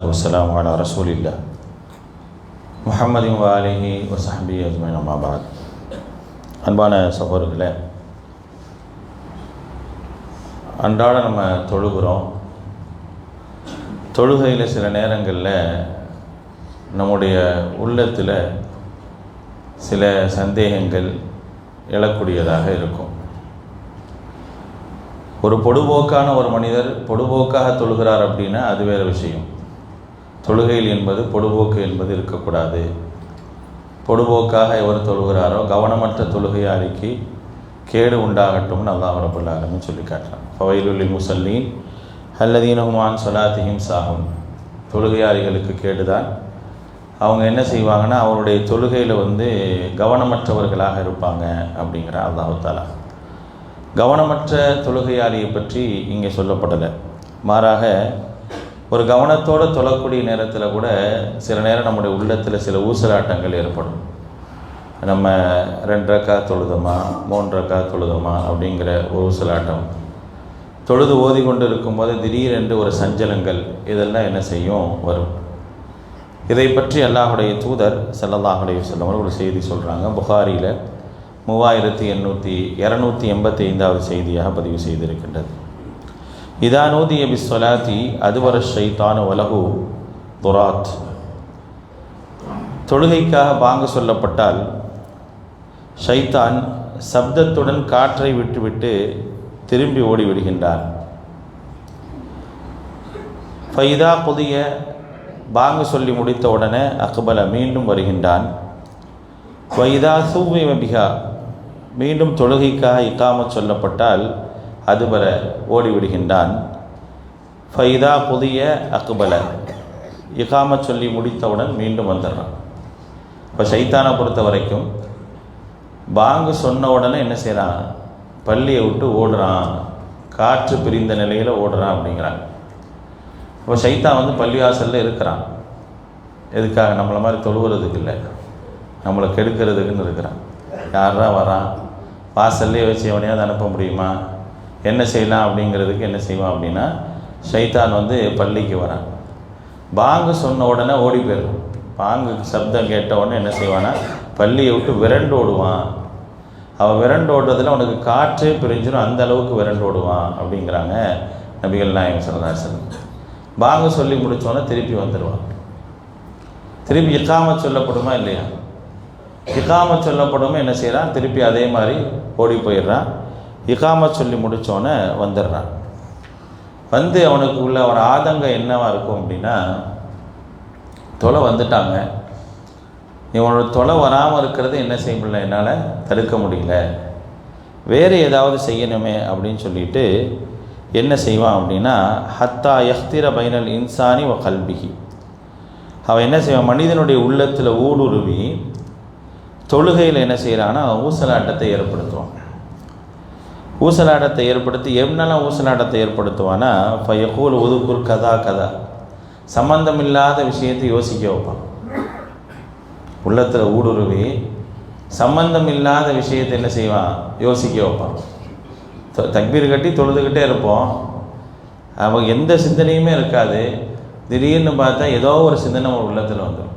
والسلام على رسول الله முஹம்மது வாலிஹி வசஹபி அஜ்மைன் அம்மாபாத் அன்பான சகோதரர்களே அன்றாட நம்ம தொழுகிறோம் தொழுகையில் சில நேரங்களில் நம்முடைய உள்ளத்தில் சில சந்தேகங்கள் எழக்கூடியதாக இருக்கும் ஒரு பொடுபோக்கான ஒரு மனிதர் பொடுபோக்காக தொழுகிறார் அப்படின்னா அது வேறு விஷயம் தொழுகையில் என்பது பொடுபோக்கு என்பது இருக்கக்கூடாது. பொடுபோக்காக எவர் தொழுகிறாரோ கவனமற்ற தொழுகையாளிக்கு கேடு உண்டாகட்டும்னு அல்லாஹ் ரபுல் ஆலமின் சொல்லி காட்டுறான். ஃபவைலுல்லி முசல்லீன் அல்லதீனஹுமான் சொலாத்தியும் சாகும் தொழுகையாளிகளுக்கு கேடுதான். அவங்க என்ன செய்வாங்கன்னா அவருடைய தொழுகையில் வந்து கவனமற்றவர்களாக இருப்பாங்க அப்படிங்கிற அல்லாஹாலா கவனமற்ற தொழுகையாளியை பற்றி இங்கே சொல்லப்படலை. மாறாக ஒரு கவனத்தோடு தொழக்கூடிய நேரத்தில் கூட சில நேரம் நம்முடைய உள்ளத்தில் சில ஊசலாட்டங்கள் ஏற்படும். நம்ம ரெண்டரைக்கா தொழுதுமா மூன்றரைக்கா தொழுதுமா அப்படிங்கிற ஒரு ஊசலாட்டம். தொழுது ஓதி கொண்டு இருக்கும்போது திடீரென்று ஒரு சஞ்சலங்கள் இதெல்லாம் என்ன செய்யும்? வரும். இதை பற்றி அல்லாஹுடைய தூதர் செல்லல்லாஹுடைய செல்லவர் ஒரு செய்தி சொல்கிறாங்க புகாரியில் மூவாயிரத்தி எண்ணூற்றி இரநூத்தி எண்பத்தி ஐந்தாவது செய்தியாக பதிவு செய்திருக்கின்றது. இதானூதிய பிஸ்வலாத்தி அதுவர ஷைத்தான உலகு துராத் தொழுகைக்காக பாங்கு சொல்லப்பட்டால் ஷைத்தான் சப்தத்துடன் காற்றை விட்டுவிட்டு திரும்பி ஓடிவிடுகின்றான் ஃபைதா புதிய பாங்கு சொல்லி முடித்த உடனே அக்பல மீண்டும் வருகின்றான். வைதா சூவி மீண்டும் தொழுகைக்காக இக்காமச் சொல்லப்பட்டால் அதுபர ஓடிவிடுகின்றான். ஃபைதா புதிய அக்பல. இகாம சொல்லி முடித்தவுடன் மீண்டும் வந்துடுறான். இப்போ சைத்தானை பொறுத்த வரைக்கும் பாங்கு சொன்ன உடனே என்ன செய்கிறான் பள்ளியை விட்டு ஓடுறான். காற்று பிரிந்த நிலையில் ஓடுறான் அப்படிங்கிறாங்க. இப்போ சைத்தான் வந்து பள்ளி வாசலில் இருக்கிறான். எதுக்காக? நம்மளை மாதிரி தொழுவுறதுக்கு இல்லை. நம்மளை கெடுக்கிறதுக்குன்னு இருக்கிறான். யாரா வரான் வாசல்லே வச்சு எவனையாவது அனுப்ப முடியுமா? என்ன செய்யலாம் அப்படிங்கிறதுக்கு என்ன செய்வான் அப்படின்னா சைத்தான் வந்து பள்ளிக்கு வரான். பாங்கு சொன்ன உடனே ஓடி போயிடும் பாங்கு சப்தம் கேட்ட உடனே என்ன செய்வான்னா பள்ளியை விட்டு விரண்டு ஓடுவான். அவன் விரண்டு ஓடுறதுல உனக்கு காற்றே பிரிஞ்சிடும் அந்த அளவுக்கு விரண்டு ஓடுவான் அப்படிங்கிறாங்க நபிகள் நாயகம் சரதாசன் பாங்கு சொல்லி முடித்தோன்னே திருப்பி வந்துடுவான் திருப்பி இக்காம சொல்லப்படுமா இல்லையா? இக்காம சொல்லப்படுமா என்ன செய்கிறான் திருப்பி அதே மாதிரி ஓடி போயிடுறான். இகாம சொல்லி முடித்தோன்னே வந்துடுறான். வந்து அவனுக்கு உள்ள ஒரு ஆதங்கம் என்னவாக இருக்கும் அப்படின்னா தொலை வந்துட்டாங்க. இவனோட தொலை வராமல் இருக்கிறது என்ன செய்ய முடியல என்னால் தடுக்க முடியல. வேறு ஏதாவது செய்யணுமே அப்படின்னு சொல்லிட்டு என்ன செய்வான் அப்படின்னா ஹத்தா யஹ்திர பைனல் இன்சானி வ கல்பிகி அவன் என்ன செய்வான்? மனிதனுடைய உள்ளத்தில் ஊடுருவி தொழுகையில் என்ன செய்கிறான்னா ஊசலாட்டத்தை ஏற்படுத்துவான். ஊசலாட்டத்தை ஏற்படுத்தி எவ்வளோ ஊசலாட்டத்தை ஏற்படுத்துவான்னா இப்போ எக்கூல் ஒதுக்குர் கதா கதா. சம்பந்தமில்லாத விஷயத்தை யோசிக்க வைப்பான். உள்ளத்தில் ஊடுருவி சம்பந்தம் இல்லாத விஷயத்தை என்ன செய்வான்? யோசிக்க வைப்பான். தக்பீர் கட்டி தொழுதுகிட்டே இருப்போம். அவன் எந்த சிந்தனையுமே இருக்காது. திடீர்னு பார்த்தா ஏதோ ஒரு சிந்தனை ஒரு உள்ளத்தில் வந்துடும்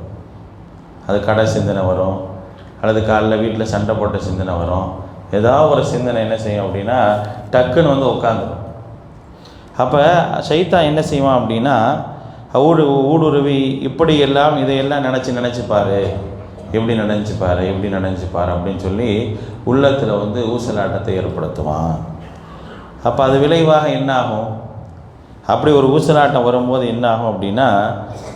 அது கடை சிந்தனை வரும். அல்லது காலைல வீட்டில் சண்டை போட்ட சிந்தனை வரும். ஏதாவது ஒரு சிந்தனை என்ன செய்யும் அப்படின்னா டக்குன்னு வந்து உட்காந்துடும் அப்போ சைத்தா என்ன செய்வான் அப்படின்னா ஊடு ஊடுருவி இப்படி எல்லாம் இதையெல்லாம் நினச்சி நினச்சிப்பாரு எப்படி நினைச்சுப்பாரு எப்படி நினைச்சுப்பாரு அப்படின்னு சொல்லி உள்ளத்தில் வந்து ஊசலாட்டத்தை ஏற்படுத்துவான். அப்போ அது விளைவாக என்ன ஆகும் அப்படி ஒரு ஊசலாட்டம் வரும்போது என்ன ஆகும் அப்படின்னா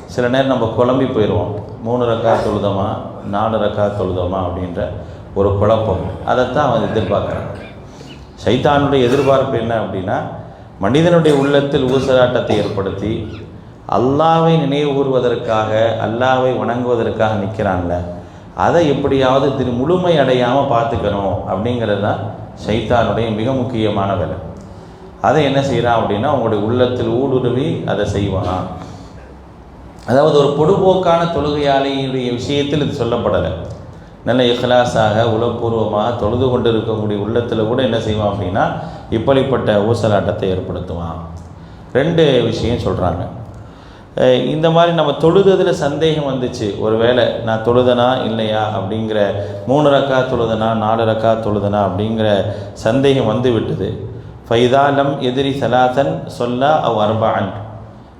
சில நேரம் நம்ம குழம்பி போயிடுவோம் மூணு ரக்கா தொழுதோமா நாலு ரக்கா தொழுதோமா அப்படின்ற ஒரு குழப்பம். அதைத்தான் அவன் எதிர்பார்க்குறான். சைத்தானுடைய எதிர்பார்ப்பு என்ன அப்படின்னா மனிதனுடைய உள்ளத்தில் ஊசலாட்டத்தை ஏற்படுத்தி அல்லாவை நினைவு கூறுவதற்காக அல்லாவை வணங்குவதற்காக நிற்கிறான்ல. அதை எப்படியாவது திரு முழுமை அடையாமல் பார்த்துக்கணும் அப்படிங்கிறது தான் சைத்தானுடைய மிக முக்கியமான வேலை. அதை என்ன செய்கிறான் அப்படின்னா அவங்களுடைய உள்ளத்தில் ஊடுருவி அதை செய்வான். அதாவது ஒரு பொடுபோக்கான தொழுகையாளியுடைய விஷயத்தில் இது சொல்லப்படலை. நல்ல இஹ்லாஸாக உளப்பூர்வமாக தொழுது கொண்டு இருக்கக்கூடிய உள்ளத்தில் கூட என்ன செய்வான் அப்படின்னா இப்படிப்பட்ட ஊசலாட்டத்தை ஏற்படுத்துவான். ரெண்டு விஷயம் சொல்கிறாங்க இந்த மாதிரி நம்ம தொழுததில் சந்தேகம் வந்துச்சு. ஒரு வேளை நான் தொழுதனா இல்லையா அப்படிங்கிற மூணு ரக்கா தொழுதனா நாலு ரக்கா தொழுதனா அப்படிங்கிற சந்தேகம் வந்து விட்டது. ஃபைதாலம் எதிரி சலாசன் சொல்லா அவ் அர்பான்.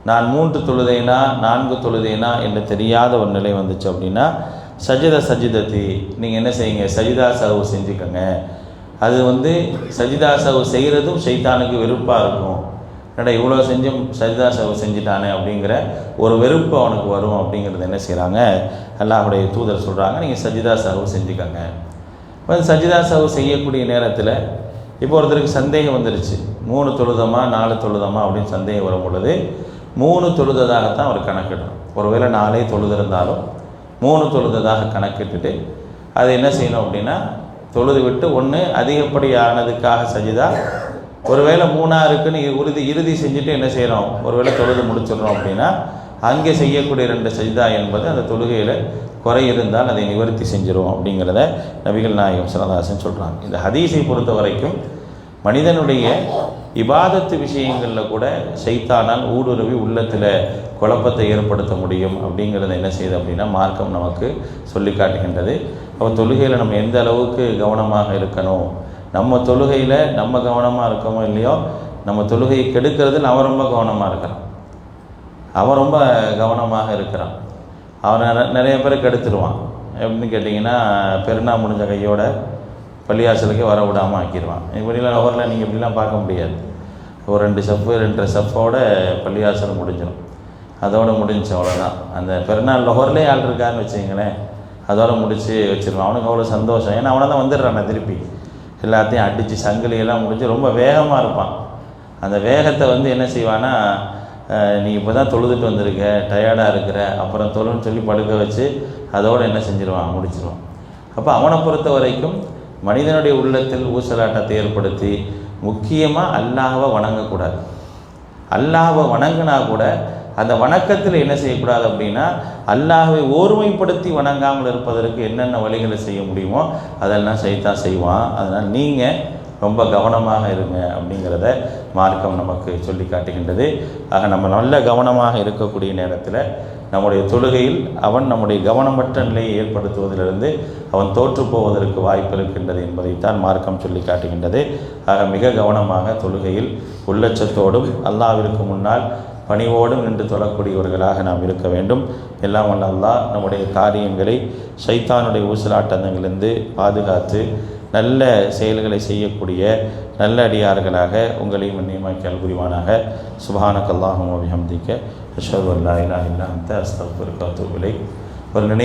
நான் மூன்று தொழுதேனா நான்கு தொழுதேனா என்று தெரியாத ஒரு நிலை வந்துச்சு அப்படின்னா சஜித சஜிதத்தி நீங்கள் என்ன செய்யுங்க? சஜிதா சவு செஞ்சுக்கோங்க. அது வந்து சஜிதா சவு செய்கிறதும் சைத்தானுக்கு வெறுப்பாக இருக்கும். என்னடா இவ்வளோ செஞ்சும் சஜிதா சவு செஞ்சுட்டானே அப்படிங்கிற ஒரு வெறுப்பு அவனுக்கு வரும் அப்படிங்கிறது என்ன செய்கிறாங்க அல்லாஹுடைய தூதர் சொல்கிறாங்க நீங்கள் சஜிதா சவு செஞ்சுக்கோங்க. இப்போ சஜிதா சாவு செய்யக்கூடிய நேரத்தில் இப்போ ஒருத்தருக்கு சந்தேகம் வந்துருச்சு. மூணு தொழுதமா நாலு தொழுதமா அப்படின்னு சந்தேகம் வரும் பொழுது மூணு தொழுததாகத்தான் அவர் கணக்கிடும் ஒருவேளை நாளே தொழுதிருந்தாலும் மூணு தொழுததாக கணக்கிட்டுட்டு அது என்ன செய்யணும் அப்படின்னா தொழுது விட்டு ஒன்று அதிகப்படியானதுக்காக சஜிதா ஒருவேளை மூணாக இருக்குன்னு உறுதி இறுதி செஞ்சுட்டு என்ன செய்கிறோம் ஒருவேளை தொழுது முடிச்சிடுறோம் அப்படின்னா அங்கே செய்யக்கூடிய ரெண்டு சஜிதா என்பது அந்த தொழுகையில் குறை இருந்தால் அதை நிவர்த்தி செஞ்சிடும் அப்படிங்கிறத நபிகள் நாயகம் சிறதாசன் சொல்கிறாங்க இந்த ஹதீஸை பொறுத்த வரைக்கும் மனிதனுடைய இபாதத்து விஷயங்களில் கூட சைத்தானால் ஊடுருவி உள்ளத்தில் குழப்பத்தை ஏற்படுத்த முடியும் அப்படிங்கிறத என்ன செய்யுது அப்படின்னா மார்க்கம் நமக்கு சொல்லி காட்டுகின்றது. அப்போ தொழுகையில் நம்ம எந்த அளவுக்கு கவனமாக இருக்கணும்? நம்ம தொழுகையில் நம்ம கவனமாக இருக்கோமோ இல்லையோ நம்ம தொழுகையை கெடுக்கிறதுல அவன் ரொம்ப கவனமாக இருக்கிறான். அவன் ரொம்ப கவனமாக இருக்கிறான். அவனை நிறைய பேர் கெடுத்துருவான். எப்படின்னு கேட்டிங்கன்னா பெருணா முடிஞ்ச கையோட பள்ளியாசலுக்கே வர விடாமல் ஆக்கிடுவான் இப்படிலாம் லோகரில் நீங்கள் இப்படிலாம் பார்க்க முடியாது. ஒரு ரெண்டு செஃப்பு ரெண்டு செஃப்போட பள்ளியாசல் முடிஞ்சிடும் அதோடு முடிஞ்சு அவ்வளோதான் அந்த பெருநாள் லோகர்லேயே ஆள் இருக்காருன்னு வச்சுங்களேன் அதோடு முடித்து வச்சிருவான். அவனுக்கு அவ்வளோ சந்தோஷம். ஏன்னா அவனை தான் வந்துடுறானே திருப்பி. எல்லாத்தையும் அடித்து சங்கிலியெல்லாம் முடிஞ்சு ரொம்ப வேகமாக இருப்பான். அந்த வேகத்தை வந்து என்ன செய்வான்னா நீ இப்போ தான் தொழுதுட்டு வந்திருக்க டயர்டாக இருக்கிற அப்புறம் தொழுன்னு சொல்லி படுக்க வச்சு அதோடு என்ன செஞ்சிருவான்? முடிச்சிருவான். அப்போ அவனை பொறுத்த வரைக்கும் மனிதனுடைய உள்ளத்தில் ஊசலாட்டத்தை ஏற்படுத்தி முக்கியமாக அல்லாஹ்வை வணங்கக்கூடாது. அல்லாஹ்வை வணங்கினா கூட அந்த வணக்கத்தில் என்ன செய்யக்கூடாது அப்படின்னா அல்லாஹ்வை ஓர்மைப்படுத்தி வணங்காமல் இருப்பதற்கு என்னென்ன வழிகளை செய்ய முடியுமோ அதெல்லாம் செய்தான் செய்வான். அதனால் நீங்கள் ரொம்ப கவனமாக இருங்க அப்படிங்கிறத மார்க்கம் நமக்கு சொல்லி காட்டுகின்றது. ஆக நம்ம நல்ல கவனமாக இருக்கக்கூடிய நேரத்தில் நம்முடைய தொழுகையில் அவன் நம்முடைய கவனமற்ற நிலையை ஏற்படுத்துவதிலிருந்து அவன் தோற்று போவதற்கு வாய்ப்பு இருக்கின்றது என்பதைத்தான் மார்க்கம் சொல்லி காட்டுகின்றது. ஆக மிக கவனமாக தொழுகையில் உள்ளச்சத்தோடும் அல்லாவிற்கு முன்னால் பணிவோடும் நின்று தொழக்கூடியவர்களாக நாம் இருக்க வேண்டும். எல்லாம் வல்ல அல்லாஹ் நம்முடைய காரியங்களை சைத்தானுடைய ஊசலாட்டங்களிலிருந்து பாதுகாத்து நல்ல செயல்களை செய்யக்கூடிய நல்ல அடியார்களாக உங்களையும் நியமாக்கி புரிவானாக சுபானக்கல்லாகும் அபிஹம்திக்க அஷது அல்லா இல்லா இல்லா அந்த அஸ்தகுருக்கு ஒரு நினை